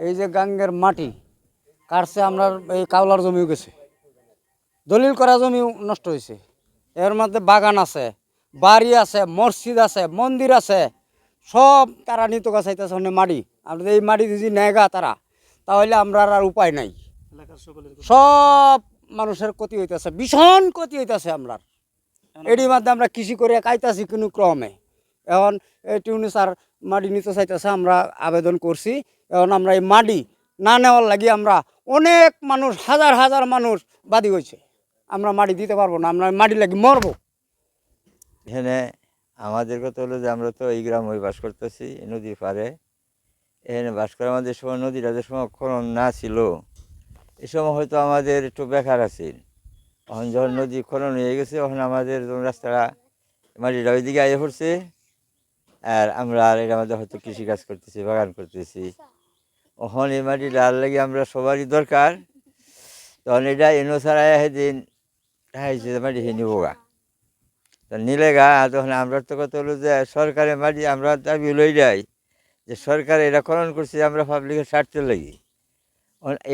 এই যে গাঙ্গের মাটি কাটছে আমরা এই কাউলার জমিও গেছে। দলিল করা জমিও নষ্ট হয়েছে এর মধ্যে বাগান আছে বাড়ি আছে মসজিদ আছে মন্দির আছে সব তারা নিত গাছাইতেছে অনেক মাটি। আমরা এই মাটি যদি নেগা তারা তাহলে আমরা আর উপায় নাই। সব মানুষের ক্ষতি হইতেছে ভীষণ ক্ষতি হইতেছে আমরা এটির মধ্যে আমরা কৃষি করে খাইতেছি কোনো ক্রমে। এখন এই টিউনি স্যার মাটি নিতে চাইতেছে, আমরা আবেদন করছি। এখন আমরা এই মাটি না নেওয়ার লাগি আমরা অনেক মানুষ, হাজার হাজার মানুষ বাদী হয়েছে। আমরা মাটি দিতে পারব না, আমরা মাটি লাগি মরবো। এখানে আমাদের কথা হলো যে আমরা তো এই গ্রামে বাস করতেছি নদীর পাড়ে। এখানে বাস করে আমাদের সময়, নদীটা যে সময় খনন না ছিল, এ সময় হয়তো আমাদের একটু বেকার আছে। এখন যখন নদী খনন হয়ে গেছে, তখন আমাদের রাস্তাটা মাটিটা ওইদিকে আইয়ে পড়ছে আর আমরা আর এর মধ্যে হয়তো কৃষিকাজ করতেছি, বাগান করতেছি। ওখন এই মাটিটা আর লাগে আমরা সবারই দরকার। তখন এটা এনো ছাড়া সেদিন হাইছে মাটি হে নিবোগা নিলে গা, তখন আমরা তো কথা হলো যে সরকারের মাটি আমরা দাবি লই যাই। যে সরকার এটা খনন করছে আমরা পাবলিকের স্বার্থে লাগি।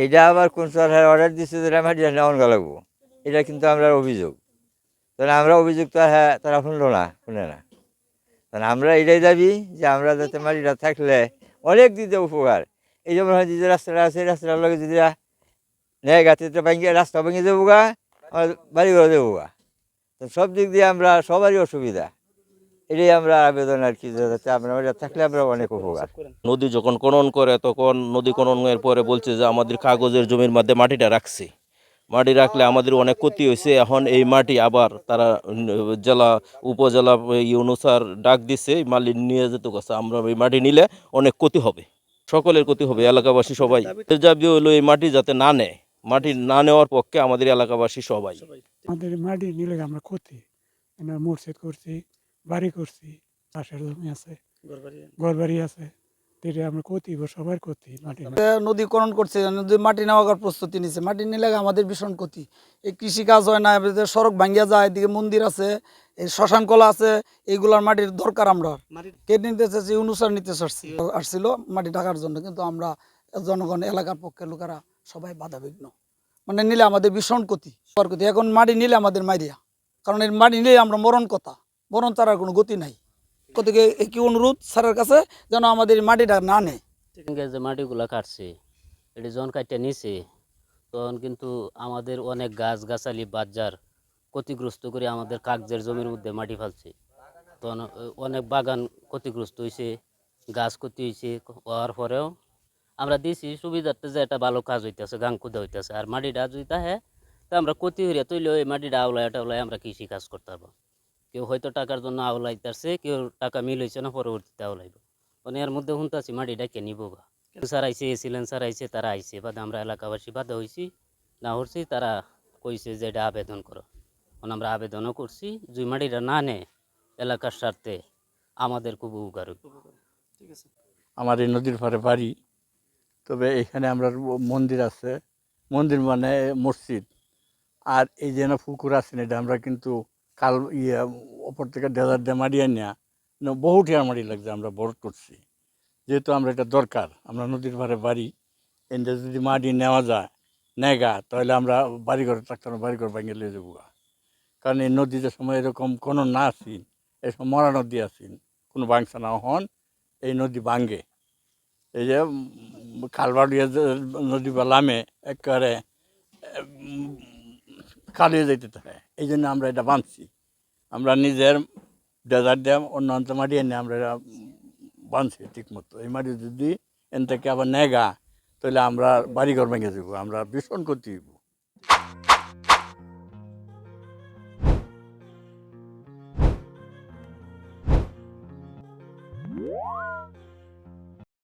এটা আবার কোন সরকার অর্ডার দিচ্ছে যে মাটি নেওয়ান লাগবো। এটা কিন্তু আমরা অভিযোগ। তাহলে আমরা অভিযোগ তো হ্যাঁ তারা শুনলো না, শুনে না। তাহলে আমরা এটাই দাবি যে আমরা যাতে মাটিটা থাকলে অনেক দিতে উপকার। এই যেমন হয় যে রাস্তাটা আছে রাস্তাটার লগে যদি নেয় গাছে ভেঙে রাস্তা ভেঙে দেবো গা আমার বাড়ি ঘরে দেবো গা। তো সব দিক দিয়ে আমরা সবারই অসুবিধা। এটাই আমরা আবেদন আর কি যাতে আমরা থাকলে আমরা অনেক উপকার। নদী যখন খনন করে তখন নদী খননের পরে বলছে যে আমাদের কাগজের জমির মধ্যে মাটিটা রাখছে। মাটি রাখলে আমাদের অনেক ক্ষতি হয়েছে। এখন এই মাটি আবার তারা জেলা উপজেলা অনুসার ডাক দিচ্ছে মাটি নিয়ে যেতে কথা আমরা এই মাটি নিলে অনেক ক্ষতি হবে। সকলের ক্ষতি হবে এলাকাবাসী সবাই। দাবি হলো এই মাটি যাতে না নেয়। মাটি না নেওয়ার পক্ষে আমাদের এলাকাবাসী সবাই। আমাদের মাটি নিলে আমরা ক্ষতি আমরা মসজিদ করছি বাড়ি করছি চাষের জমি আছে ঘর বাড়ি আছে। এটা আমরা ক্ষতি বা সবার ক্ষতি মাটি না। নদী খনন করছে নদী মাটি নেওয়ার প্রস্তুতি নিচ্ছে মাটি নিলে আমাদের ভীষণ ক্ষতি। এই কৃষি কাজ হয় না সড়ক ভাঙ্গিয়া যায় এদিকে মন্দির আছে এই শ্মশান কলা আছে এইগুলার মাটির দরকার আমরা। কে নিতে চাচ্ছি অনুসার নিতে চাচ্ছি আসছিল মাটি ঢাকার জন্য কিন্তু আমরা জনগণ এলাকার পক্ষে লোকেরা সবাই বাধা বিঘ্ন মানে নিলে আমাদের ভীষণ ক্ষতি সবার ক্ষতি। এখন মাটি নিলে আমাদের মাইরিয়া। কারণ এই মাটি নিলে আমরা মরণ কথা মরণ ছাড়ার কোনো গতি নাই। কতকে কি অনুরোধ স্যারের কাছে যেন আমাদের মাটিটা না নেয়। যে মাটিগুলা কাটছে, এটি যখন কাটতে নিছে, তখন কিন্তু আমাদের অনেক গাছ গাছালি বাজার ক্ষতিগ্রস্ত করে আমাদের কাগজের জমির মধ্যে মাটি ফেলছে। তখন অনেক বাগান ক্ষতিগ্রস্ত হয়েছে গাছ ক্ষতি হয়েছে হওয়ার পরেও আমরা দিছি সুবিধার্থে যে একটা ভালো কাজ হইতেছে গাং খুদা হইতেছে। আর মাটিটা যদি তাহে তা আমরা ক্ষতি হইয়া তৈলে ওই মাটিটা আওলায় টাওলায় আমরা কৃষি কাজ করতে পারব। কেউ হয়তো টাকার জন্য আওলাইতেছে কেউ টাকা মিল হয়েছে না পরবর্তীতে আওলাইব। মানে এর মধ্যে শুনতেছি মাটিটা কে নিব গা। স্যার আইসে এসিলেন স্যার আইসে তারা আইসে বাদে আমরা এলাকাবাসী বাধা হয়েছি না হচ্ছি তারা কইছে যে এটা আবেদন করো। এখন আমরা আবেদনও করছি জুই মাটিটা না নে এলাকার স্বার্থে আমাদের খুব উপকার হইব। আমার এই নদীর পাড়ে বাড়ি তবে এখানে আমরা মন্দির আছে মন্দির মানে মসজিদ। আর এই যে না পুকুর আছে না, এটা আমরা কিন্তু কাল ইয়ে ওপর থেকে ডেজার দিয়ে মারিয়ে নেওয়া বহু টিয়ার মাটি লাগছে, আমরা বড় করছি। যেহেতু আমরা এটা দরকার, আমরা নদীর পাড়ে বাড়ি এনটা যদি মাটি নেওয়া যায়, নেগা, তাহলে আমরা বাড়ি ঘরে থাকতাম বাড়ি ঘর ভেঙে লিয়ে যাব। কারণ এই নদীতে সময় এরকম কোনো না আসিন সময় মরা নদী আসিন কোনো বাংসা না হন, এই নদী ভাঙ্গে এই যে খালবাড়িয়া নদী বা লামে একেবারে খালিয়ে যেতে থাকে, এই জন্য আমরা এটা বাঁধছি। আমরা নিজের ডেজার্ট অন্য অন্ত মাটি এনে আমরা বানছি ঠিক মতো এই মাটি যদি এন থেকে আবার নেগা, তাহলে আমরা বাড়িঘর ভেঙে যাব আমরা ভীষণ ক্ষতি হইব।